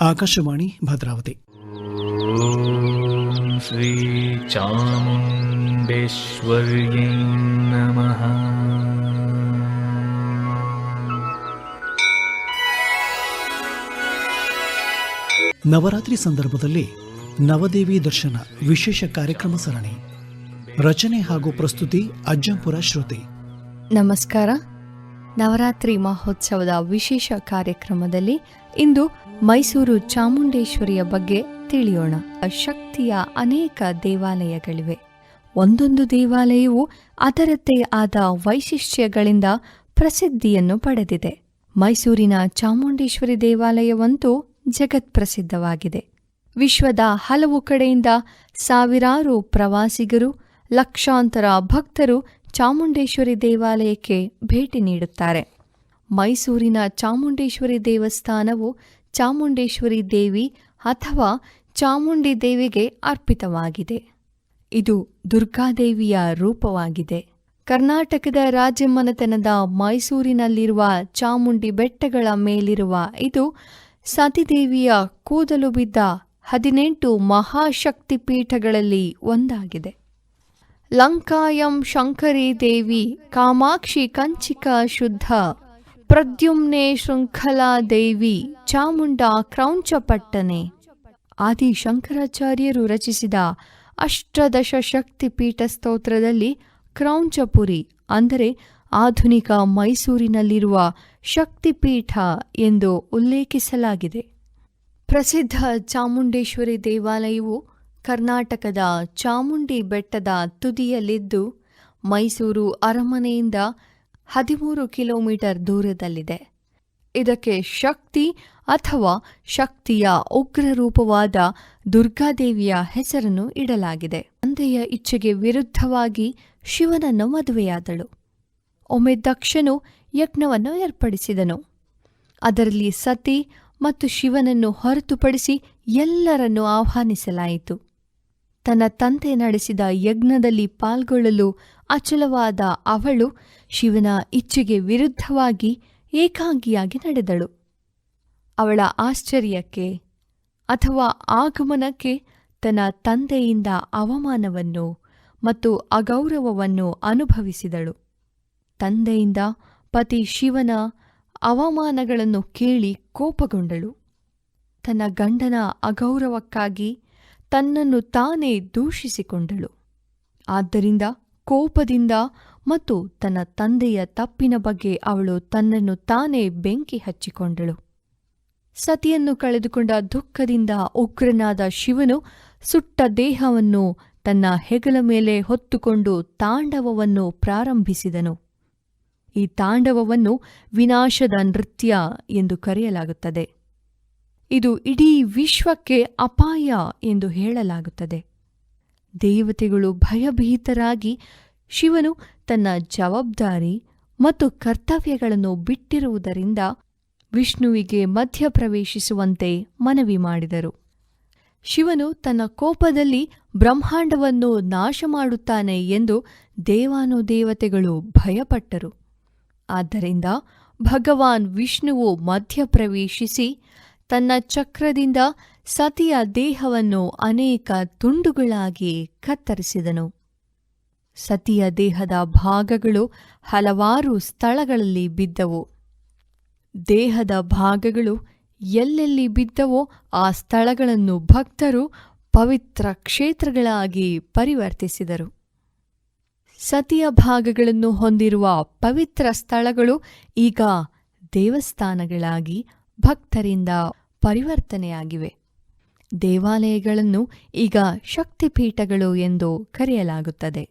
ಆಕಾಶವಾಣಿ ಭದ್ರಾವತಿ. ಶ್ರೀ ನಮಃ. ನವರಾತ್ರಿ ಸಂದರ್ಭದಲ್ಲಿ ನವದೇವಿ ದರ್ಶನ ವಿಶೇಷ ಕಾರ್ಯಕ್ರಮ ಸರಣಿ. ರಚನೆ ಹಾಗೂ ಪ್ರಸ್ತುತಿ ಅಜ್ಜಂಪುರ ಶ್ರುತಿ. ನಮಸ್ಕಾರ. ನವರಾತ್ರಿ ಮಹೋತ್ಸವದ ವಿಶೇಷ ಕಾರ್ಯಕ್ರಮದಲ್ಲಿ ಇಂದು ಮೈಸೂರು ಚಾಮುಂಡೇಶ್ವರಿಯ ಬಗ್ಗೆ ತಿಳಿಯೋಣ. ಶಕ್ತಿಯ ಅನೇಕ ದೇವಾಲಯಗಳಿವೆ. ಒಂದೊಂದು ದೇವಾಲಯವು ಅದರದ್ದೇ ಆದ ವೈಶಿಷ್ಟ್ಯಗಳಿಂದ ಪ್ರಸಿದ್ಧಿಯನ್ನು ಪಡೆದಿದೆ. ಮೈಸೂರಿನ ಚಾಮುಂಡೇಶ್ವರಿ ದೇವಾಲಯವಂತೂ ಜಗತ್ಪ್ರಸಿದ್ಧವಾಗಿದೆ. ವಿಶ್ವದ ಹಲವು ಕಡೆಯಿಂದ ಸಾವಿರಾರು ಪ್ರವಾಸಿಗರು, ಲಕ್ಷಾಂತರ ಭಕ್ತರು ಚಾಮುಂಡೇಶ್ವರಿ ದೇವಾಲಯಕ್ಕೆ ಭೇಟಿ ನೀಡುತ್ತಾರೆ. ಮೈಸೂರಿನ ಚಾಮುಂಡೇಶ್ವರಿ ದೇವಸ್ಥಾನವು ಚಾಮುಂಡೇಶ್ವರಿ ದೇವಿ ಅಥವಾ ಚಾಮುಂಡಿ ದೇವಿಗೆ ಅರ್ಪಿತವಾಗಿದೆ. ಇದು ದುರ್ಗಾದೇವಿಯ ರೂಪವಾಗಿದೆ. ಕರ್ನಾಟಕದ ರಾಜಮನೆತನದ ಮೈಸೂರಿನಲ್ಲಿರುವ ಚಾಮುಂಡಿ ಬೆಟ್ಟಗಳ ಮೇಲಿರುವ ಇದು ಸತಿದೇವಿಯ ಕೂದಲು ಬಿದ್ದ ಹದಿನೆಂಟು ಮಹಾಶಕ್ತಿ ಪೀಠಗಳಲ್ಲಿ ಒಂದಾಗಿದೆ. ಲಂಕಾಯಂ ಶಂಕರಿ ದೇವಿ ಕಾಮಾಕ್ಷಿ ಕಂಚಿಕ ಶುದ್ಧ ಪ್ರದ್ಯುಮ್ನೆ ಶೃಂಖಲಾ ದೇವಿ ಚಾಮುಂಡ ಕ್ರೌಂಚಪಟ್ಟನೆ. ಆದಿ ಶಂಕರಾಚಾರ್ಯರು ರಚಿಸಿದ ಅಷ್ಟದಶ ಶಕ್ತಿ ಪೀಠ ಸ್ತೋತ್ರದಲ್ಲಿ ಕ್ರೌಂಚಪುರಿ, ಅಂದರೆ ಆಧುನಿಕ ಮೈಸೂರಿನಲ್ಲಿರುವ ಶಕ್ತಿಪೀಠ ಎಂದು ಉಲ್ಲೇಖಿಸಲಾಗಿದೆ. ಪ್ರಸಿದ್ಧ ಚಾಮುಂಡೇಶ್ವರಿ ದೇವಾಲಯವು ಕರ್ನಾಟಕದ ಚಾಮುಂಡಿ ಬೆಟ್ಟದ ತುದಿಯಲ್ಲಿದ್ದು ಮೈಸೂರು ಅರಮನೆಯಿಂದ ಹದಿಮೂರು ಕಿಲೋಮೀಟರ್ ದೂರದಲ್ಲಿದೆ. ಇದಕ್ಕೆ ಶಕ್ತಿ ಅಥವಾ ಶಕ್ತಿಯ ಉಗ್ರ ರೂಪವಾದ ದುರ್ಗಾದೇವಿಯ ಹೆಸರನ್ನು ಇಡಲಾಗಿದೆ. ತಂದೆಯ ಇಚ್ಛೆಗೆ ವಿರುದ್ಧವಾಗಿ ಶಿವನನ್ನು ಮದುವೆಯಾದಳು. ಒಮ್ಮೆ ದಕ್ಷನು ಯಜ್ಞವನ್ನು ಏರ್ಪಡಿಸಿದನು. ಅದರಲ್ಲಿ ಸತಿ ಮತ್ತು ಶಿವನನ್ನು ಹೊರತುಪಡಿಸಿ ಎಲ್ಲರನ್ನೂ ಆಹ್ವಾನಿಸಲಾಯಿತು. ತನ್ನ ತಂದೆ ನಡೆಸಿದ ಯಜ್ಞದಲ್ಲಿ ಪಾಲ್ಗೊಳ್ಳಲು ಅಚಲವಾದ ಅವಳು ಶಿವನ ಇಚ್ಛೆಗೆ ವಿರುದ್ಧವಾಗಿ ಏಕಾಂಗಿಯಾಗಿ ನಡೆದಳು. ಅವಳ ಆಶ್ಚರ್ಯಕ್ಕೆ ಅಥವಾ ಆಗಮನಕ್ಕೆ ತನ್ನ ತಂದೆಯಿಂದ ಅವಮಾನವನ್ನು ಮತ್ತು ಅಗೌರವವನ್ನು ಅನುಭವಿಸಿದಳು. ತಂದೆಯಿಂದ ಪತಿ ಶಿವನ ಅವಮಾನಗಳನ್ನು ಕೇಳಿ ಕೋಪಗೊಂಡಳು. ತನ್ನ ಗಂಡನ ಅಗೌರವಕ್ಕಾಗಿ ತನ್ನನ್ನು ತಾನೇ ದೂಷಿಸಿಕೊಂಡಳು. ಆದ್ದರಿಂದ ಕೋಪದಿಂದ ಮತ್ತು ತನ್ನ ತಂದೆಯ ತಪ್ಪಿನ ಬಗ್ಗೆ ಅವಳು ತನ್ನನ್ನು ತಾನೇ ಬೆಂಕಿ ಹಚ್ಚಿಕೊಂಡಳು. ಸತಿಯನ್ನು ಕಳೆದುಕೊಂಡ ದುಃಖದಿಂದ ಉಗ್ರನಾದ ಶಿವನು ಸುಟ್ಟ ದೇಹವನ್ನು ತನ್ನ ಹೆಗಲ ಮೇಲೆ ಹೊತ್ತುಕೊಂಡು ತಾಂಡವವನ್ನು ಪ್ರಾರಂಭಿಸಿದನು. ಈ ತಾಂಡವವನ್ನು ವಿನಾಶದ ನೃತ್ಯ ಎಂದು ಕರೆಯಲಾಗುತ್ತದೆ. ಇದು ಇಡೀ ವಿಶ್ವಕ್ಕೆ ಅಪಾಯ ಎಂದು ಹೇಳಲಾಗುತ್ತದೆ. ದೇವತೆಗಳು ಭಯಭೀತರಾಗಿ ಶಿವನು ತನ್ನ ಜವಾಬ್ದಾರಿ ಮತ್ತು ಕರ್ತವ್ಯಗಳನ್ನು ಬಿಟ್ಟಿರುವುದರಿಂದ ವಿಷ್ಣುವಿಗೆ ಮಧ್ಯಪ್ರವೇಶಿಸುವಂತೆ ಮನವಿ ಮಾಡಿದರು. ಶಿವನು ತನ್ನ ಕೋಪದಲ್ಲಿ ಬ್ರಹ್ಮಾಂಡವನ್ನು ನಾಶ ಮಾಡುತ್ತಾನೆ ಎಂದು ದೇವಾನುದೇವತೆಗಳು ಭಯಪಟ್ಟರು. ಆದ್ದರಿಂದ ಭಗವಾನ್ ವಿಷ್ಣುವು ಮಧ್ಯಪ್ರವೇಶಿಸಿ ತನ್ನ ಚಕ್ರದಿಂದ ಸತಿಯ ದೇಹವನ್ನು ಅನೇಕ ತುಂಡುಗಳಾಗಿ ಕತ್ತರಿಸಿದನು. ಸತಿಯ ದೇಹದ ಭಾಗಗಳು ಹಲವಾರು ಸ್ಥಳಗಳಲ್ಲಿ ಬಿದ್ದವು. ದೇಹದ ಭಾಗಗಳು ಎಲ್ಲೆಲ್ಲಿ ಬಿದ್ದವೋ ಆ ಸ್ಥಳಗಳನ್ನು ಭಕ್ತರು ಪವಿತ್ರ ಕ್ಷೇತ್ರಗಳಾಗಿ ಪರಿವರ್ತಿಸಿದರು. ಸತಿಯ ಭಾಗಗಳನ್ನು ಹೊಂದಿರುವ ಪವಿತ್ರ ಸ್ಥಳಗಳು ಈಗ ದೇವಸ್ಥಾನಗಳಾಗಿ ಭಕ್ತರಿಂದ ಪರಿವರ್ತನೆಯಾಗಿವೆ. ದೇವಾಲಯಗಳನ್ನು ಈಗ ಶಕ್ತಿಪೀಠಗಳು ಎಂದು ಕರೆಯಲಾಗುತ್ತದೆ.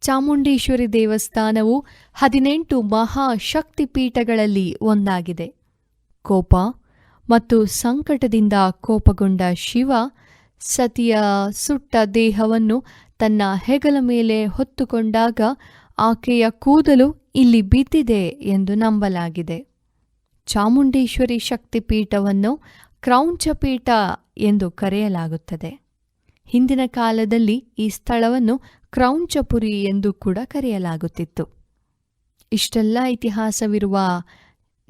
ಚಾಮುಂಡೇಶ್ವರಿ ದೇವಸ್ಥಾನವು ಹದಿನೆಂಟು ಮಹಾಶಕ್ತಿಪೀಠಗಳಲ್ಲಿ ಒಂದಾಗಿದೆ. ಕೋಪ ಮತ್ತು ಸಂಕಟದಿಂದ ಕೋಪಗೊಂಡ ಶಿವ ಸತಿಯ ಸುಟ್ಟ ದೇಹವನ್ನು ತನ್ನ ಹೆಗಲ ಮೇಲೆ ಹೊತ್ತುಕೊಂಡಾಗ ಆಕೆಯ ಕೂದಲು ಇಲ್ಲಿ ಬಿದ್ದಿದೆ ಎಂದು ನಂಬಲಾಗಿದೆ. ಚಾಮುಂಡೇಶ್ವರಿ ಶಕ್ತಿಪೀಠವನ್ನು ಕ್ರೌಂಚಪೀಠ ಎಂದು ಕರೆಯಲಾಗುತ್ತದೆ. ಹಿಂದಿನ ಕಾಲದಲ್ಲಿ ಈ ಸ್ಥಳವನ್ನು ಕ್ರೌಂಚಪುರಿ ಎಂದು ಕೂಡ ಕರೆಯಲಾಗುತ್ತಿತ್ತು. ಇಷ್ಟೆಲ್ಲ ಇತಿಹಾಸವಿರುವ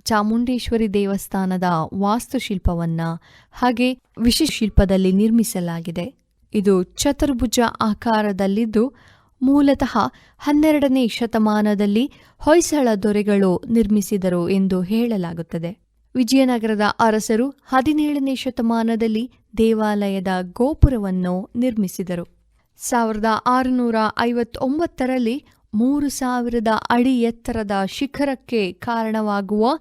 ಚಾಮುಂಡೇಶ್ವರಿ ದೇವಸ್ಥಾನದ ವಾಸ್ತುಶಿಲ್ಪವನ್ನು ಹಾಗೆ ವಿಶೇಷ ಶಿಲ್ಪದಲ್ಲಿ ನಿರ್ಮಿಸಲಾಗಿದೆ. ಇದು ಚತುರ್ಭುಜ ಆಕಾರದಲ್ಲಿದ್ದು ಮೂಲತಃ ಹನ್ನೆರಡನೇ ಶತಮಾನದಲ್ಲಿ ಹೊಯ್ಸಳ ದೊರೆಗಳು ನಿರ್ಮಿಸಿದರು ಎಂದು ಹೇಳಲಾಗುತ್ತದೆ. ವಿಜಯನಗರದ ಅರಸರು ಹದಿನೇಳನೇ ಶತಮಾನದಲ್ಲಿ ದೇವಾಲಯದ ಗೋಪುರವನ್ನು ನಿರ್ಮಿಸಿದರು. ಸಾವಿರದ ಆರುನೂರ ಐವತ್ತೊಂಬತ್ತರಲ್ಲಿ ಮೂರು ಸಾವಿರದ ಅಡಿ ಎತ್ತರದ ಶಿಖರಕ್ಕೆ ಕಾರಣವಾಗುವ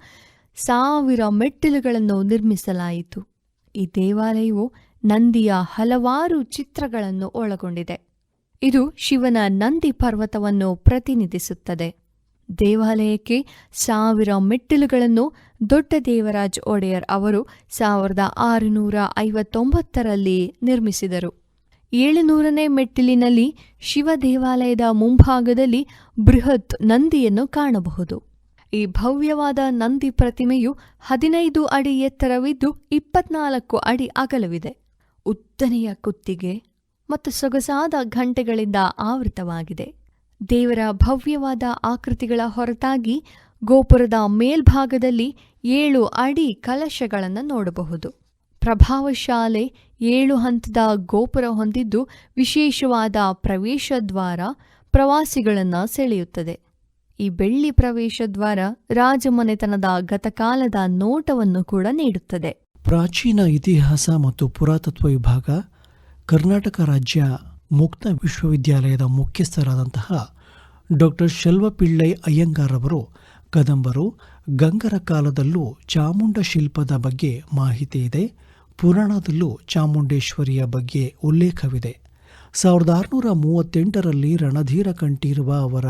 ಸಾವಿರ ಮೆಟ್ಟಿಲುಗಳನ್ನು ನಿರ್ಮಿಸಲಾಯಿತು. ಈ ದೇವಾಲಯವು ನಂದಿಯ ಹಲವಾರು ಚಿತ್ರಗಳನ್ನು ಒಳಗೊಂಡಿದೆ. ಇದು ಶಿವನ ನಂದಿ ಪರ್ವತವನ್ನು ಪ್ರತಿನಿಧಿಸುತ್ತದೆ. ದೇವಾಲಯಕ್ಕೆ ಸಾವಿರ ಮೆಟ್ಟಿಲುಗಳನ್ನು ದೊಡ್ಡ ದೇವರಾಜ್ ಒಡೆಯರ್ ಅವರು ಸಾವಿರದ ಆರುನೂರ ಐವತ್ತೊಂಬತ್ತರಲ್ಲಿ ನಿರ್ಮಿಸಿದರು. ಏಳುನೂರನೇ ಮೆಟ್ಟಿಲಿನಲ್ಲಿ ಶಿವ ದೇವಾಲಯದ ಮುಂಭಾಗದಲ್ಲಿ ಬೃಹತ್ ನಂದಿಯನ್ನು ಕಾಣಬಹುದು. ಈ ಭವ್ಯವಾದ ನಂದಿ ಪ್ರತಿಮೆಯು ಹದಿನೈದು ಅಡಿ ಎತ್ತರವಿದ್ದು ಇಪ್ಪತ್ನಾಲ್ಕು ಅಡಿ ಅಗಲವಿದೆ. ಉದ್ದನೆಯ ಕುತ್ತಿಗೆ ಮತ್ತು ಸೊಗಸಾದ ಘಂಟೆಗಳಿಂದ ಆವೃತವಾಗಿದೆ. ದೇವರ ಭವ್ಯವಾದ ಆಕೃತಿಗಳ ಹೊರತಾಗಿ ಗೋಪುರದ ಮೇಲ್ಭಾಗದಲ್ಲಿ ಏಳು ಅಡಿ ಕಲಶಗಳನ್ನು ನೋಡಬಹುದು. ಪ್ರಭಾವಶಾಲೆ ಏಳು ಹಂತದ ಗೋಪುರ ಹೊಂದಿದ್ದು ವಿಶೇಷವಾದ ಪ್ರವೇಶ ದ್ವಾರ ಪ್ರವಾಸಿಗಳನ್ನು ಸೆಳೆಯುತ್ತದೆ. ಈ ಬೆಳ್ಳಿ ಪ್ರವೇಶ ದ್ವಾರ ರಾಜಮನೆತನದ ಗತಕಾಲದ ನೋಟವನ್ನು ಕೂಡ ನೀಡುತ್ತದೆ. ಪ್ರಾಚೀನ ಇತಿಹಾಸ ಮತ್ತು ಪುರಾತತ್ವ ವಿಭಾಗ ಕರ್ನಾಟಕ ರಾಜ್ಯ ಮುಕ್ತ ವಿಶ್ವವಿದ್ಯಾಲಯದ ಮುಖ್ಯಸ್ಥರಾದಂತಹ ಡಾಕ್ಟರ್ ಶೆಲ್ವಪಿಳ್ಳೈ ಅಯ್ಯಂಗಾರ್ ಅವರು, ಕದಂಬರು, ಗಂಗರ ಕಾಲದಲ್ಲೂ ಚಾಮುಂಡ ಶಿಲ್ಪದ ಬಗ್ಗೆ ಮಾಹಿತಿ ಇದೆ, ಪುರಾಣದಲ್ಲೂ ಚಾಮುಂಡೇಶ್ವರಿಯ ಬಗ್ಗೆ ಉಲ್ಲೇಖವಿದೆ. ಸಾವಿರದ ಆರುನೂರ ಮೂವತ್ತೆಂಟರಲ್ಲಿ ರಣಧೀರ ಕಂಠೀರುವ ಅವರ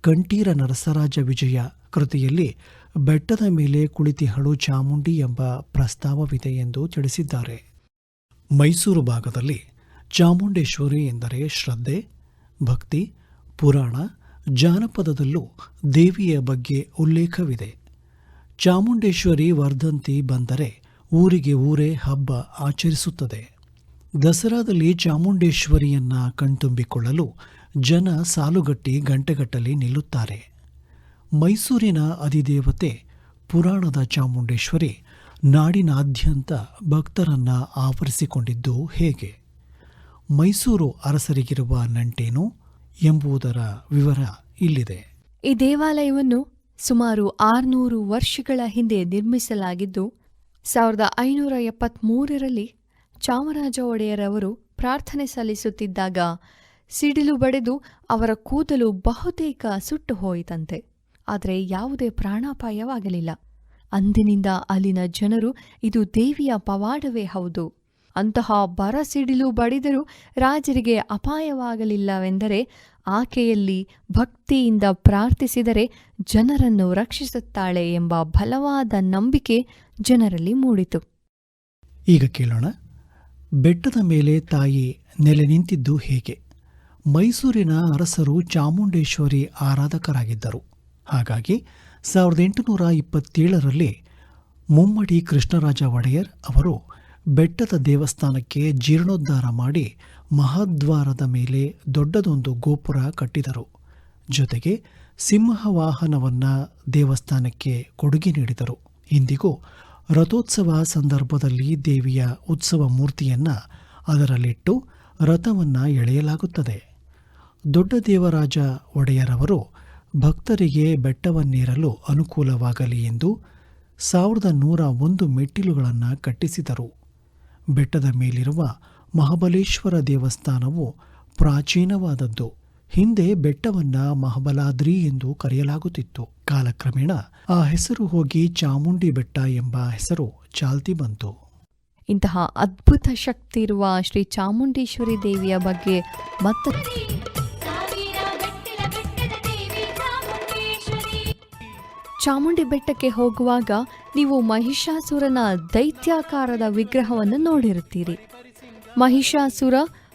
ಕಂಠೀರ ನರಸರಾಜ ವಿಜಯ ಕೃತಿಯಲ್ಲಿ ಬೆಟ್ಟದ ಮೇಲೆ ಕುಳಿತಿಹಳು ಚಾಮುಂಡಿ ಎಂಬ ಪ್ರಸ್ತಾವವಿದೆ ಎಂದು ತಿಳಿಸಿದ್ದಾರೆ. ಮೈಸೂರು ಭಾಗದಲ್ಲಿ ಚಾಮುಂಡೇಶ್ವರಿ ಎಂದರೆ ಶ್ರದ್ಧೆ, ಭಕ್ತಿ, ಪುರಾಣ, ಜಾನಪದದಲ್ಲೂ ದೇವಿಯ ಬಗ್ಗೆ ಉಲ್ಲೇಖವಿದೆ. ಚಾಮುಂಡೇಶ್ವರಿ ವರ್ಧಂತಿ ಬಂದರೆ ಊರಿಗೆ ಊರೇ ಹಬ್ಬ ಆಚರಿಸುತ್ತದೆ. ದಸರಾದಲ್ಲಿ ಚಾಮುಂಡೇಶ್ವರಿಯನ್ನ ಕಣ್ತುಂಬಿಕೊಳ್ಳಲು ಜನ ಸಾಲುಗಟ್ಟಿ ಗಂಟೆಗಟ್ಟಲೆ ನಿಲ್ಲುತ್ತಾರೆ. ಮೈಸೂರಿನ ಅಧಿದೇವತೆ ಪುರಾಣದ ಚಾಮುಂಡೇಶ್ವರಿ ನಾಡಿನಾದ್ಯಂತ ಭಕ್ತರನ್ನ ಆವರಿಸಿಕೊಂಡಿದ್ದು ಹೇಗೆ? ಮೈಸೂರು ಅರಸರಿಗಿರುವ ನಂಟೇನು ಎಂಬುದರ ವಿವರ ಇಲ್ಲಿದೆ. ಈ ದೇವಾಲಯವನ್ನು ಸುಮಾರು ಆರುನೂರು ವರ್ಷಗಳ ಹಿಂದೆ ನಿರ್ಮಿಸಲಾಗಿದ್ದು, ಸಾವಿರದ ಐನೂರ ಎಪ್ಪತ್ಮೂರರಲ್ಲಿ ಚಾಮರಾಜ ಒಡೆಯರವರು ಪ್ರಾರ್ಥನೆ ಸಲ್ಲಿಸುತ್ತಿದ್ದಾಗ ಸಿಡಿಲು ಬಡೆದು ಅವರ ಕೂದಲು ಬಹುತೇಕ ಸುಟ್ಟು ಹೋಯಿತಂತೆ ಆದರೆ ಯಾವುದೇ ಪ್ರಾಣಾಪಾಯವಾಗಲಿಲ್ಲ. ಅಂದಿನಿಂದ ಅಲ್ಲಿನ ಜನರು ಇದು ದೇವಿಯ ಪವಾಡವೇ ಹೌದು. ಅಂತಹ ಬರಸಿಡಿಲು ಬಡಿದರೂ ರಾಜರಿಗೆ ಅಪಾಯವಾಗಲಿಲ್ಲವೆಂದರೆ ಆಕೆಯಲ್ಲಿ ಭಕ್ತಿಯಿಂದ ಪ್ರಾರ್ಥಿಸಿದರೆ ಜನರನ್ನು ರಕ್ಷಿಸುತ್ತಾಳೆ ಎಂಬ ಬಲವಾದ ನಂಬಿಕೆ ಜನರಲ್ಲಿ ಮೂಡಿತು. ಈಗ ಕೇಳೋಣ, ಬೆಟ್ಟದ ಮೇಲೆ ತಾಯಿ ನೆಲೆ ನಿಂತಿದ್ದು ಹೇಗೆ? ಮೈಸೂರಿನ ಅರಸರು ಚಾಮುಂಡೇಶ್ವರಿ ಆರಾಧಕರಾಗಿದ್ದರು. ಹಾಗಾಗಿ ಸಾವಿರದ ಎಂಟುನೂರ ಇಪ್ಪತ್ತೇಳರಲ್ಲಿ ಮುಮ್ಮಡಿ ಕೃಷ್ಣರಾಜ ಒಡೆಯರ್ ಅವರು ಬೆಟ್ಟದ ದೇವಸ್ಥಾನಕ್ಕೆ ಜೀರ್ಣೋದ್ಧಾರ ಮಾಡಿ ಮಹಾದ್ವಾರದ ಮೇಲೆ ದೊಡ್ಡದೊಂದು ಗೋಪುರ ಕಟ್ಟಿದರು. ಜೊತೆಗೆ ಸಿಂಹವಾಹನವನ್ನು ದೇವಸ್ಥಾನಕ್ಕೆ ಕೊಡುಗೆ ನೀಡಿದರು. ಇಂದಿಗೂ ರಥೋತ್ಸವ ಸಂದರ್ಭದಲ್ಲಿ ದೇವಿಯ ಉತ್ಸವ ಮೂರ್ತಿಯನ್ನು ಅದರಲ್ಲಿಟ್ಟು ರಥವನ್ನ ಎಳೆಯಲಾಗುತ್ತದೆ. ದೊಡ್ಡ ದೇವರಾಜ ಒಡೆಯರವರು ಭಕ್ತರಿಗೆ ಬೆಟ್ಟವನ್ನೇರಲು ಅನುಕೂಲವಾಗಲಿ ಎಂದು ಸಾವಿರದ ನೂರ ಒಂದು ಮೆಟ್ಟಿಲುಗಳನ್ನು ಕಟ್ಟಿಸಿದರು. ಬೆಟ್ಟದ ಮೇಲಿರುವ ಮಹಾಬಲೇಶ್ವರ ದೇವಸ್ಥಾನವು ಪ್ರಾಚೀನವಾದದ್ದು. ಹಿಂದೆ ಬೆಟ್ಟವನ್ನ ಮಹಾಬಲಾದ್ರಿ ಎಂದು ಕರೆಯಲಾಗುತ್ತಿತ್ತು. ಕಾಲಕ್ರಮೇಣ ಆ ಹೆಸರು ಹೋಗಿ ಚಾಮುಂಡಿ ಬೆಟ್ಟ ಎಂಬ ಹೆಸರು ಚಾಲ್ತಿ ಬಂತು. ಇಂತಹ ಅದ್ಭುತ ಶಕ್ತಿ ಇರುವ ಶ್ರೀ ಚಾಮುಂಡೇಶ್ವರಿ ದೇವಿಯ ಬಗ್ಗೆ ಮತ್ತ ಚಾಮುಂಡಿ ಬೆಟ್ಟಕ್ಕೆ ಹೋಗುವಾಗ ನೀವು ಮಹಿಷಾಸುರನ ದೈತ್ಯಾಕಾರದ ವಿಗ್ರಹವನ್ನು ನೋಡಿರುತ್ತೀರಿ. ಮಹಿಷಾಸುರ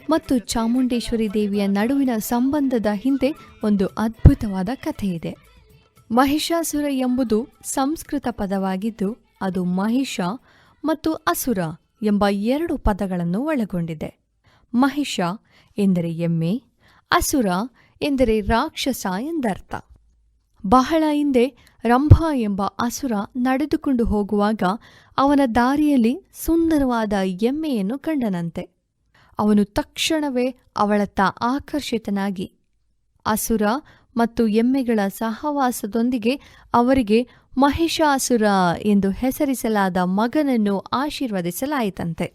ಮತ್ತು ಚಾಮುಂಡೇಶ್ವರಿ ದೇವಿಯ ನಡುವಿನ ಸಂಬಂಧದ ಹಿಂದೆ ಒಂದು ಅದ್ಭುತವಾದ ಕಥೆಯಿದೆ ಮಹಿಷಾಸುರ ಎಂಬುದು ಸಂಸ್ಕೃತ ಪದವಾಗಿದ್ದು, ಅದು ಮಹಿಷ ಮತ್ತು ಅಸುರ ಎಂಬ ಎರಡು ಪದಗಳನ್ನು ಒಳಗೊಂಡಿದೆ. ಮಹಿಷ ಎಂದರೆ ಎಮ್ಮೆ, ಅಸುರ ಎಂದರೆ ರಾಕ್ಷಸ ಎಂದರ್ಥ. ಬಹಳ ಹಿಂದೆ ರಂಭ ಎಂಬ ಅಸುರ ನಡೆದುಕೊಂಡು ಹೋಗುವಾಗ ಅವನ ದಾರಿಯಲ್ಲಿ ಸುಂದರವಾದ ಎಮ್ಮೆಯನ್ನು ಕಂಡನಂತೆ. ಅವನು ತಕ್ಷಣವೇ ಅವಳತ್ತ ಆಕರ್ಷಿತನಾಗಿ, ಅಸುರ ಮತ್ತು ಎಮ್ಮೆಗಳ ಸಹವಾಸದೊಂದಿಗೆ ಅವರಿಗೆ ಮಹಿಷಾಸುರ ಎಂದು ಹೆಸರಿಸಲಾದ ಮಗನನ್ನು ಆಶೀರ್ವದಿಸಲಾಯಿತಂತೆ.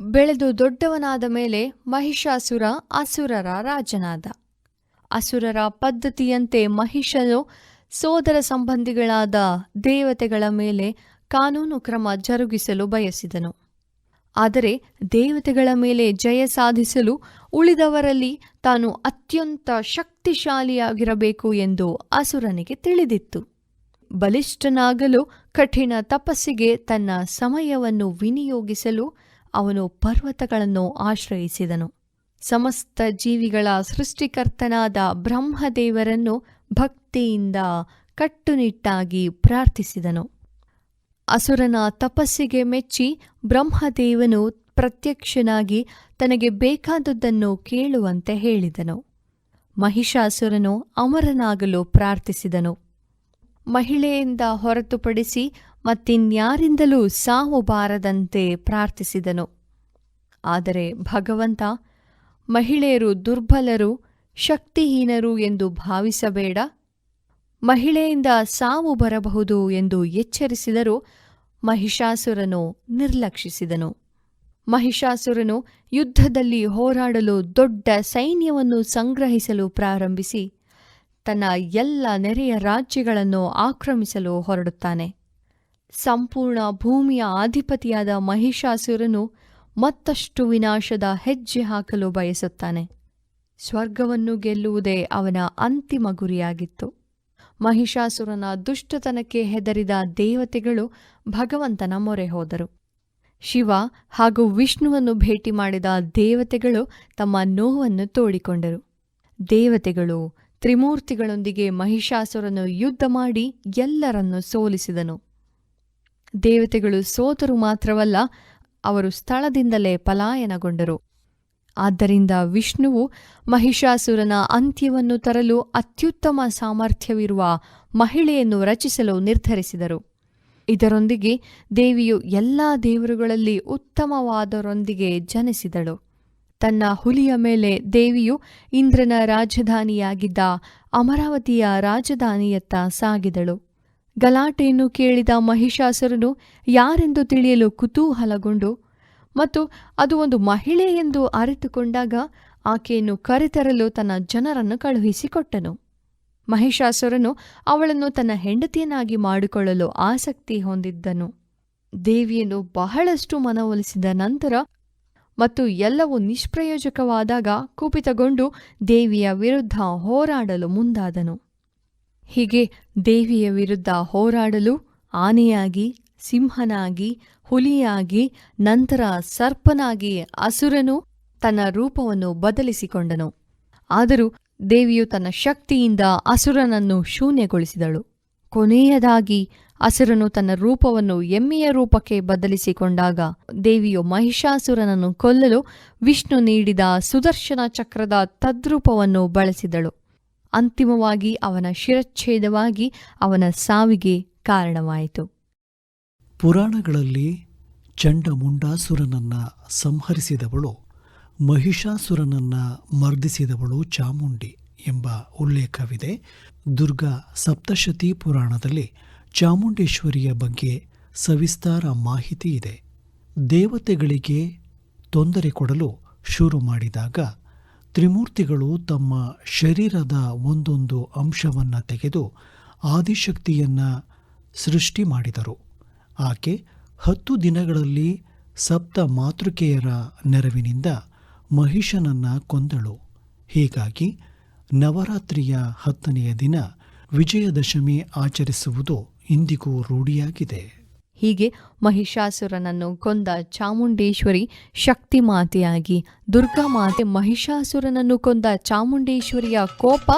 ಬೆಳೆದು ದೊಡ್ಡವನಾದ ಮೇಲೆ ಮಹಿಷಾಸುರ ಅಸುರರ ರಾಜನಾದ. ಅಸುರರ ಪದ್ಧತಿಯಂತೆ ಮಹಿಷನು ಸೋದರ ಸಂಬಂಧಿಗಳಾದ ದೇವತೆಗಳ ಮೇಲೆ ಕಾನೂನು ಕ್ರಮ ಜರುಗಿಸಲು ಬಯಸಿದನು. ಆದರೆ ದೇವತೆಗಳ ಮೇಲೆ ಜಯ ಸಾಧಿಸಲು ಉಳಿದವರಲ್ಲಿ ತಾನು ಅತ್ಯಂತ ಶಕ್ತಿಶಾಲಿಯಾಗಿರಬೇಕು ಎಂದು ಅಸುರನಿಗೆ ತಿಳಿದಿತ್ತು. ಬಲಿಷ್ಠನಾಗಲು ಕಠಿಣ ತಪಸ್ಸಿಗೆ ತನ್ನ ಸಮಯವನ್ನು ವಿನಿಯೋಗಿಸಲು ಅವನು ಪರ್ವತಗಳನ್ನು ಆಶ್ರಯಿಸಿದನು. ಸಮಸ್ತ ಜೀವಿಗಳ ಸೃಷ್ಟಿಕರ್ತನಾದ ಬ್ರಹ್ಮದೇವರನ್ನು ಭಕ್ತಿಯಿಂದ ಕಟ್ಟುನಿಟ್ಟಾಗಿ ಪ್ರಾರ್ಥಿಸಿದನು. ಅಸುರನ ತಪಸ್ಸಿಗೆ ಮೆಚ್ಚಿ ಬ್ರಹ್ಮದೇವನು ಪ್ರತ್ಯಕ್ಷನಾಗಿ ತನಗೆ ಬೇಕಾದದ್ದನ್ನು ಕೇಳುವಂತೆ ಹೇಳಿದನು. ಮಹಿಷಾಸುರನು ಅಮರನಾಗಲು ಪ್ರಾರ್ಥಿಸಿದನು. ಮಹಿಳೆಯಿಂದ ಹೊರತುಪಡಿಸಿ ಮತ್ತಿನ್ಯಾರಿಂದಲೂ ಸಾವು ಬಾರದಂತೆ ಪ್ರಾರ್ಥಿಸಿದನು. ಆದರೆ ಭಗವಂತ ಮಹಿಳೆಯರು ದುರ್ಬಲರು ಶಕ್ತಿಹೀನರು ಎಂದು ಭಾವಿಸಬೇಡ. ಮಹಿಳೆಯಿಂದ ಸಾವು ಬರಬಹುದು ಎಂದು ಎಚ್ಚರಿಸಿದರೂ. ಮಹಿಷಾಸುರನು ನಿರ್ಲಕ್ಷಿಸಿದನು. ಮಹಿಷಾಸುರನು ಯುದ್ಧದಲ್ಲಿ ಹೋರಾಡಲು ದೊಡ್ಡ ಸೈನ್ಯವನ್ನು ಸಂಗ್ರಹಿಸಲು ಪ್ರಾರಂಭಿಸಿ, ತನ್ನ ಎಲ್ಲ ನೆರೆಯ ರಾಜ್ಯಗಳನ್ನು ಆಕ್ರಮಿಸಲು ಹೊರಡುತ್ತಾನೆ. ಸಂಪೂರ್ಣ ಭೂಮಿಯ ಅಧಿಪತಿಯಾದ ಮಹಿಷಾಸುರನು ಮತ್ತಷ್ಟು ವಿನಾಶದ ಹೆಜ್ಜೆ ಹಾಕಲು ಬಯಸುತ್ತಾನೆ. ಸ್ವರ್ಗವನ್ನು ಗೆಲ್ಲುವುದೇ ಅವನ ಅಂತಿಮ ಗುರಿಯಾಗಿತ್ತು. ಮಹಿಷಾಸುರನ ದುಷ್ಟತನಕ್ಕೆ ಹೆದರಿದ ದೇವತೆಗಳು ಭಗವಂತನ ಮೊರೆ ಹೋದರು. ಶಿವ ಹಾಗೂ ವಿಷ್ಣುವನ್ನು ಭೇಟಿ ಮಾಡಿದ ದೇವತೆಗಳು ತಮ್ಮ ನೋವನ್ನು ತೋಡಿಕೊಂಡರು. ದೇವತೆಗಳು ತ್ರಿಮೂರ್ತಿಗಳೊಂದಿಗೆ ಮಹಿಷಾಸುರನ್ನು ಯುದ್ಧ ಮಾಡಿ ಎಲ್ಲರನ್ನು ಸೋಲಿಸಿದನು. ದೇವತೆಗಳು ಸೋತರು ಮಾತ್ರವಲ್ಲ, ಅವರು ಸ್ಥಳದಿಂದಲೇ ಪಲಾಯನಗೊಂಡರು. ಆದ್ದರಿಂದ ವಿಷ್ಣುವು ಮಹಿಷಾಸುರನ ಅಂತ್ಯವನ್ನು ತರಲು ಅತ್ಯುತ್ತಮ ಸಾಮರ್ಥ್ಯವಿರುವ ಮಹಿಳೆಯನ್ನು ರಚಿಸಲು ನಿರ್ಧರಿಸಿದರು. ಇದರೊಂದಿಗೆ ದೇವಿಯು ಎಲ್ಲಾ ದೇವರುಗಳಲ್ಲಿ ಉತ್ತಮವಾದರೊಂದಿಗೆ ಜನಿಸಿದಳು. ತನ್ನ ಹುಲಿಯ ಮೇಲೆ ದೇವಿಯು ಇಂದ್ರನ ರಾಜಧಾನಿಯಾಗಿದ್ದ ಅಮರಾವತಿಯ ರಾಜಧಾನಿಯತ್ತ ಸಾಗಿದಳು. ಗಲಾಟೆಯನ್ನು ಕೇಳಿದ ಮಹಿಷಾಸುರನು ಯಾರೆಂದು ತಿಳಿಯಲು ಕುತೂಹಲಗೊಂಡು ಮತ್ತು ಅದು ಒಂದು ಮಹಿಳೆ ಎಂದು ಅರಿತುಕೊಂಡಾಗ ಆಕೆಯನ್ನು ಕರೆತರಲು ತನ್ನ ಜನರನ್ನು ಕಳುಹಿಸಿಕೊಟ್ಟನು. ಮಹಿಷಾಸುರನು ಅವಳನ್ನು ತನ್ನ ಹೆಂಡತಿಯನ್ನಾಗಿ ಮಾಡಿಕೊಳ್ಳಲು ಆಸಕ್ತಿ ಹೊಂದಿದ್ದನು. ದೇವಿಯನ್ನು ಬಹಳಷ್ಟು ಮನವೊಲಿಸಿದ ನಂತರ ಮತ್ತು ಎಲ್ಲವೂ ನಿಷ್ಪ್ರಯೋಜಕವಾದಾಗ ಕುಪಿತಗೊಂಡು ದೇವಿಯ ವಿರುದ್ಧ ಹೋರಾಡಲು ಮುಂದಾದನು. ಹೀಗೆ ದೇವಿಯ ವಿರುದ್ಧ ಹೋರಾಡಲು ಆನೆಯಾಗಿ ಸಿಂಹನಾಗಿ, ಹುಲಿಯಾಗಿ, ನಂತರ ಸರ್ಪನಾಗಿ ಅಸುರನು ತನ್ನ ರೂಪವನ್ನು ಬದಲಿಸಿಕೊಂಡನು. ಆದರೂ ದೇವಿಯು ತನ್ನ ಶಕ್ತಿಯಿಂದ ಅಸುರನನ್ನು ಶೂನ್ಯಗೊಳಿಸಿದಳು. ಕೊನೆಯದಾಗಿ ಅಸುರನು ತನ್ನ ರೂಪವನ್ನು ಎಮ್ಮೆಯ ರೂಪಕ್ಕೆ ಬದಲಿಸಿಕೊಂಡಾಗ ದೇವಿಯು ಮಹಿಷಾಸುರನನ್ನು ಕೊಲ್ಲಲು ವಿಷ್ಣು ನೀಡಿದ ಸುದರ್ಶನ ಚಕ್ರದ ತದ್ರೂಪವನ್ನು ಬಳಸಿದಳು. ಅಂತಿಮವಾಗಿ ಅವನ ಶಿರಚ್ಛೇದವಾಗಿ ಅವನ ಸಾವಿಗೆ ಕಾರಣವಾಯಿತು. ಪುರಾಣಗಳಲ್ಲಿ ಚಂಡಮುಂಡಾಸುರನನ್ನ ಸಂಹರಿಸಿದವಳು, ಮಹಿಷಾಸುರನನ್ನ ಮರ್ದಿಸಿದವಳು ಚಾಮುಂಡಿ ಎಂಬ ಉಲ್ಲೇಖವಿದೆ. ದುರ್ಗಾ ಸಪ್ತಶತಿ ಪುರಾಣದಲ್ಲಿ ಚಾಮುಂಡೇಶ್ವರಿಯ ಬಗ್ಗೆ ಸವಿಸ್ತಾರ ಮಾಹಿತಿ ಇದೆ. ದೇವತೆಗಳಿಗೆ ತೊಂದರೆ ಕೊಡಲು ಶುರು ಮಾಡಿದಾಗ ತ್ರಿಮೂರ್ತಿಗಳು ತಮ್ಮ ಶರೀರದ ಒಂದೊಂದು ಅಂಶವನ್ನು ತೆಗೆದು ಆದಿಶಕ್ತಿಯನ್ನ ಸೃಷ್ಟಿ ಮಾಡಿದರು. ಆಕೆ ಹತ್ತು ದಿನಗಳಲ್ಲಿ ಸಪ್ತ ಮಾತೃಕೆಯರ ನೆರವಿನಿಂದ ಮಹಿಷನನ್ನು ಕೊಂದಳು. ಹೀಗಾಗಿ ನವರಾತ್ರಿಯ ಹತ್ತನೆಯ ದಿನ ವಿಜಯದಶಮಿ ಆಚರಿಸುವುದು ಇಂದಿಗೂ ರೂಢಿಯಾಗಿದೆ. ಹೀಗೆ ಮಹಿಷಾಸುರನನ್ನು ಕೊಂದ ಚಾಮುಂಡೇಶ್ವರಿ ಶಕ್ತಿಮಾತೆಯಾಗಿ ದುರ್ಗಾಮಾತೆ ಮಹಿಷಾಸುರನನ್ನು ಕೊಂದ ಚಾಮುಂಡೇಶ್ವರಿಯ ಕೋಪ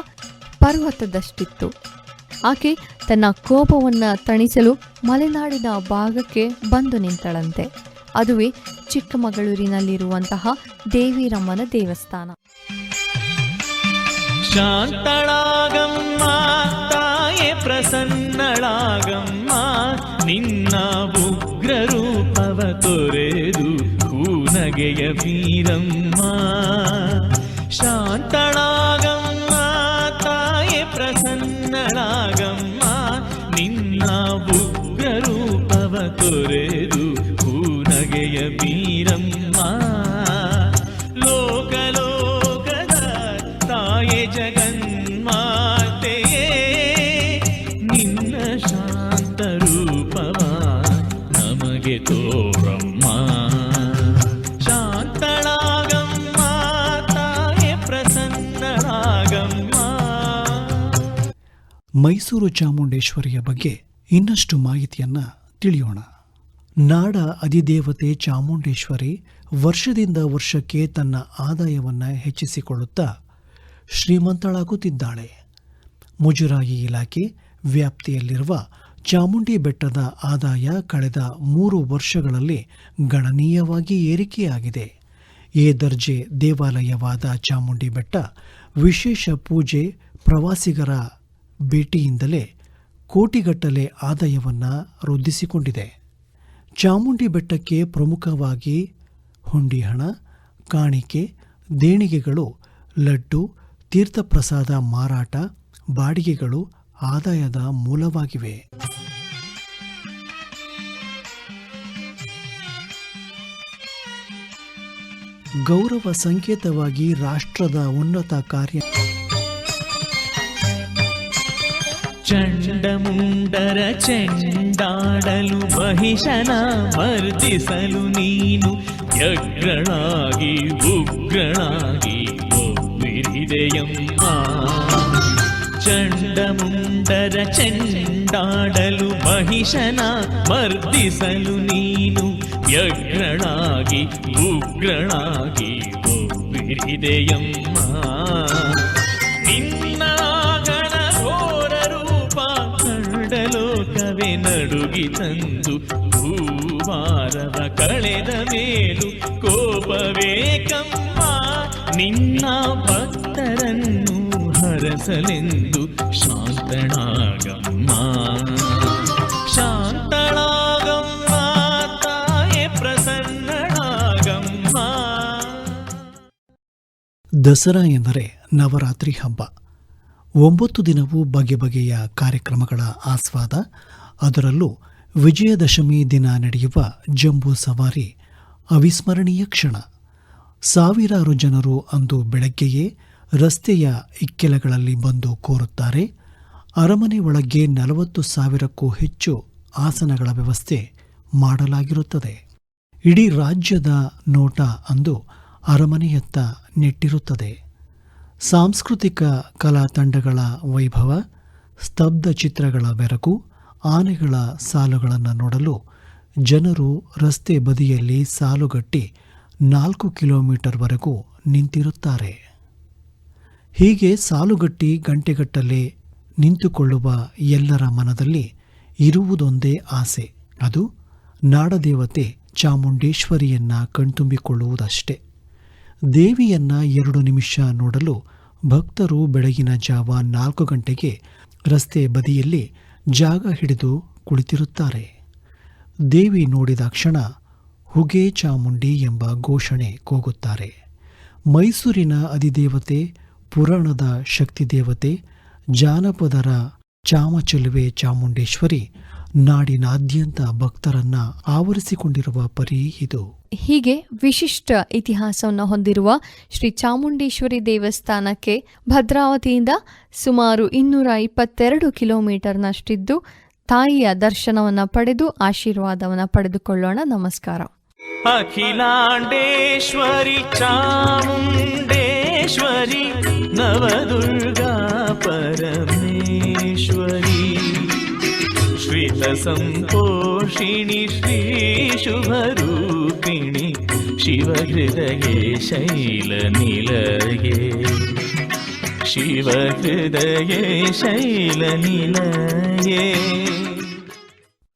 ಪರ್ವತದಷ್ಟಿತ್ತು. ಆಕೆ ತನ್ನ ಕೋಪವನ್ನು ತಣಿಸಲು ಮಲೆನಾಡಿನ ಭಾಗಕ್ಕೆ ಬಂದು ನಿಂತಳಂತೆ. ಅದುವೇ ಚಿಕ್ಕಮಗಳೂರಿನಲ್ಲಿರುವಂತಹ ದೇವಿರಮ್ಮನ ದೇವಸ್ಥಾನ. ಶಾಂತಳಾಗಮ್ಮ, ತಾಯಿ ಪ್ರಸನ್ನಳಾಗಮ್ಮ, ನಿನ್ನ ಉಗ್ರ ರೂಪವ ತೊರೆದು ಕೂನಗೆಯ ವೀರಮ್ಮ. ಶಾಂತಳಾಗಮ್ಮ ತೊರೆದು ಹೂನಗೆಯ ವೀರಮ್ಮ ಲೋಕಲೋಕದ ತಾಯೆ ಜಗನ್ಮಾತೆಯೇ, ನಿನ್ನ ಶಾಂತ ರೂಪವ ನಮಗೆ ತೋರಮ್ಮ. ಶಾಂತಳಾಗಮ್ಮ, ತಾಯೆ ಪ್ರಸನ್ನಳಾಗಮ್ಮ. ಮೈಸೂರು ಚಾಮುಂಡೇಶ್ವರಿಯ ಬಗ್ಗೆ ಇನ್ನಷ್ಟು ಮಾಹಿತಿಯನ್ನ ತಿಳಿಯೋಣ. ನಾಡ ಅಧಿದೇವತೆ ಚಾಮುಂಡೇಶ್ವರಿ ವರ್ಷದಿಂದ ವರ್ಷಕ್ಕೆ ತನ್ನ ಆದಾಯವನ್ನು ಹೆಚ್ಚಿಸಿಕೊಳ್ಳುತ್ತಾ ಶ್ರೀಮಂತಳಾಗುತ್ತಿದ್ದಾಳೆ. ಮುಜರಾಯಿ ಇಲಾಖೆ ವ್ಯಾಪ್ತಿಯಲ್ಲಿರುವ ಚಾಮುಂಡಿ ಬೆಟ್ಟದ ಆದಾಯ ಕಳೆದ ಮೂರು ವರ್ಷಗಳಲ್ಲಿ ಗಣನೀಯವಾಗಿ ಏರಿಕೆಯಾಗಿದೆ. ಎ ದರ್ಜೆ ದೇವಾಲಯವಾದ ಚಾಮುಂಡಿ ಬೆಟ್ಟ ವಿಶೇಷ ಪೂಜೆ ಪ್ರವಾಸಿಗರ ಭೇಟಿಯಿಂದಲೇ ಕೋಟಿಗಟ್ಟಲೆ ಆದಾಯವನ್ನು ವೃದ್ಧಿಸಿಕೊಂಡಿದೆ. ಚಾಮುಂಡಿ ಬೆಟ್ಟಕ್ಕೆ ಪ್ರಮುಖವಾಗಿ ಹುಂಡಿ ಹಣ ಕಾಣಿಕೆ, ದೇಣಿಗೆಗಳು, ಲಡ್ಡು, ತೀರ್ಥಪ್ರಸಾದ ಮಾರಾಟ, ಬಾಡಿಗೆಗಳು ಆದಾಯದ ಮೂಲವಾಗಿವೆ. ಗೌರವ ಸಂಕೇತವಾಗಿ ರಾಷ್ಟ್ರದ ಉನ್ನತ ಕಾರ್ಯ ಚಂಡಮುಂಡರ ಚೆಂಡಾಡಲು ಮಹಿಷನ ಮರ್ದಿಸಲು ನೀನು ವ್ಯಗ್ರಳಾಗಿ ಉಗ್ರಳಾಗಿ ಒಬ್ಬಿರಿದೆಯಮ್ಮ ಚಂಡಮುಂಡರ ಚೆಂಡಾಡಲು ಮಹಿಷನ ಮರ್ದಿಸಲು ನೀನು ವ್ಯಗ್ರಳಾಗಿ ಉಗ್ರಳಾಗಿ ಒಬ್ಬಿರಿದೆಯಮ್ಮ ತಂದು ಭೂವಾರವ ಕಳೆದ ಮೇಲು ಕೋಪವೇ ಕಮ್ಮ. ನಿನ್ನ ಭಕ್ತರನ್ನು ಹರಸಲೆಂದು ಶಾಂತನಾಗಮ್ಮ ಶಾಂತಳಾಗಮ್ಮ ಪ್ರಸನ್ನಳಾಗಮ್ಮ. ದಸರಾ ಎಂದರೆ ನವರಾತ್ರಿ ಹಬ್ಬ. ಒಂಬತ್ತು ದಿನವೂ ಬಗೆ ಬಗೆಯ ಕಾರ್ಯಕ್ರಮಗಳ ಆಸ್ವಾದ, ಅದರಲ್ಲೂ ವಿಜಯದಶಮಿ ದಿನ ನಡೆಯುವ ಜಂಬೂ ಸವಾರಿ ಅವಿಸ್ಮರಣೀಯ ಕ್ಷಣ. ಸಾವಿರಾರು ಜನರು ಅಂದು ಬೆಳಗ್ಗೆಯೇ ರಸ್ತೆಯ ಇಕ್ಕೆಲಗಳಲ್ಲಿ ಬಂದು ಕೋರುತ್ತಾರೆ. ಅರಮನೆ ಒಳಗೆ ನಲವತ್ತು ಸಾವಿರಕ್ಕೂ ಹೆಚ್ಚು ಆಸನಗಳ ವ್ಯವಸ್ಥೆ ಮಾಡಲಾಗಿರುತ್ತದೆ. ಇಡೀ ರಾಜ್ಯದ ನೋಟ ಅಂದು ಅರಮನೆಯತ್ತ ನೆಟ್ಟಿರುತ್ತದೆ. ಸಾಂಸ್ಕೃತಿಕ ಕಲಾ ತಂಡಗಳ ವೈಭವ, ಸ್ತಬ್ಧ ಚಿತ್ರಗಳ ಬೆರಕು ಆನೆಗಳ ಸಾಲುಗಳನ್ನು ನೋಡಲು ಜನರು ರಸ್ತೆ ಬದಿಯಲ್ಲಿ ಸಾಲುಗಟ್ಟಿ ನಾಲ್ಕು ಕಿಲೋಮೀಟರ್ವರೆಗೂ ನಿಂತಿರುತ್ತಾರೆ. ಹೀಗೆ ಸಾಲುಗಟ್ಟಿ ಗಂಟೆಗಟ್ಟಲೆ ನಿಂತುಕೊಳ್ಳುವ ಎಲ್ಲರ ಮನದಲ್ಲಿ ಇರುವುದೊಂದೇ ಆಸೆ. ಅದು ನಾಡದೇವತೆ ಚಾಮುಂಡೇಶ್ವರಿಯನ್ನ ಕಣ್ತುಂಬಿಕೊಳ್ಳುವುದಷ್ಟೇ. ದೇವಿಯನ್ನ ಎರಡು ನಿಮಿಷ ನೋಡಲು ಭಕ್ತರು ಬೆಳಗಿನ ಜಾವ ನಾಲ್ಕು ಗಂಟೆಗೆ ರಸ್ತೆ ಬದಿಯಲ್ಲಿ ಜಾಗ ಹಿಡಿದು ಕುಳಿತಿರುತ್ತಾರೆ. ದೇವಿ ನೋಡಿದ ಕ್ಷಣ ಹುಗೆ ಚಾಮುಂಡಿ ಎಂಬ ಘೋಷಣೆ ಕೂಗುತ್ತಾರೆ. ಮೈಸೂರಿನ ಅಧಿದೇವತೆ, ಪುರಾಣದ ಶಕ್ತಿದೇವತೆ, ಜಾನಪದರ ಚಾಮಚಲುವೆ ಚಾಮುಂಡೇಶ್ವರಿ ನಾಡಿನಾದ್ಯಂತ ಭಕ್ತರನ್ನ ಆವರಿಸಿಕೊಂಡಿರುವ ಪರಿ ಇದು. ಹೀಗೆ ವಿಶಿಷ್ಟ ಇತಿಹಾಸವನ್ನು ಹೊಂದಿರುವ ಶ್ರೀ ಚಾಮುಂಡೇಶ್ವರಿ ದೇವಸ್ಥಾನಕ್ಕೆ ಭದ್ರಾವತಿಯಿಂದ ಸುಮಾರು ಇನ್ನೂರ ಇಪ್ಪತ್ತೆರಡು ಕಿಲೋಮೀಟರ್ನಷ್ಟಿದ್ದು ತಾಯಿಯ ದರ್ಶನವನ್ನು ಪಡೆದು ಆಶೀರ್ವಾದವನ್ನು ಪಡೆದುಕೊಳ್ಳೋಣ. ನಮಸ್ಕಾರ. ಅಖಿಲಾಂಡೇಶ್ವರಿ ಚಾಮುಂಡೇಶ್ವರಿ ನವದುರ್ಗಾ ಪರಮೇಶ್ವರಿ. ಶ್ರಿತ ಸಂತೋಷಿಣಿ ಶ್ರೀ ಶುಭರೂಪಿಣಿ ಶಿವಹೃದಯೇ ಶೈಲ ನಿಲಯೇ ಶಿವಹೃದಯೇ ಶೈಲ ನಿಲಯೇ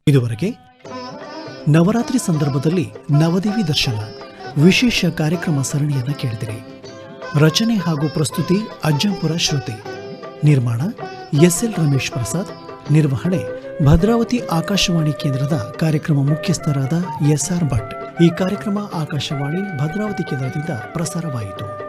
ಇದುವರೆಗೆ ನವರಾತ್ರಿ ಸಂದರ್ಭದಲ್ಲಿ ನವದೇವಿ ದರ್ಶನ ವಿಶೇಷ ಕಾರ್ಯಕ್ರಮ ಸರಣಿಯನ್ನು ಕೇಳಿದಿರಿ ರಚನೆ ಹಾಗೂ ಪ್ರಸ್ತುತಿ ಅಜ್ಜಂಪುರ ಶ್ರುತಿ. ನಿರ್ಮಾಣ ಎಸ್ ಎಲ್ ರಮೇಶ್ ಪ್ರಸಾದ್. ನಿರ್ವಹಣೆ ಭದ್ರಾವತಿ ಆಕಾಶವಾಣಿ ಕೇಂದ್ರದ ಕಾರ್ಯಕ್ರಮ ಮುಖ್ಯಸ್ಥರಾದ ಎಸ್ಆರ್ ಭಟ್. ಈ ಕಾರ್ಯಕ್ರಮ ಆಕಾಶವಾಣಿ ಭದ್ರಾವತಿ ಕೇಂದ್ರದಿಂದ ಪ್ರಸಾರವಾಯಿತು.